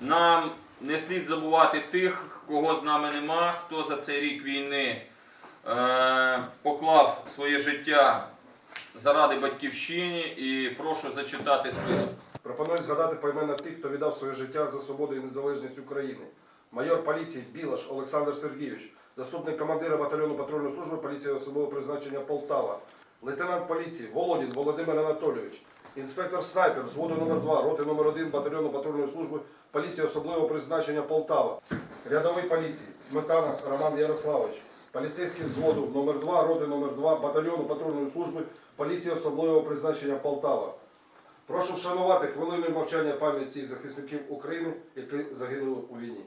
Нам не слід забувати тих, кого з нами нема, хто за цей рік війни е, поклав своє життя заради батьківщини і прошу зачитати список. Пропоную згадати поіменно тих, хто віддав своє життя за свободу і незалежність України. Майор поліції Білаш Олександр Сергійович, заступник командира батальйону патрульної служби поліції особливого призначення Полтава, лейтенант поліції Володін Володимир Анатолійович, інспектор снайпер взводу номер 2 роти номер 1 батальйону патрульної служби поліції особливого призначення Полтава, рядовий поліції Сметана Роман Ярославович, поліцейський взводу номер 2 роти номер 2 батальйону патрульної служби поліції особливого призначення Полтава. Прошу вшанувати хвилиною мовчання пам'ять всіх захисників України, які загинули у війні.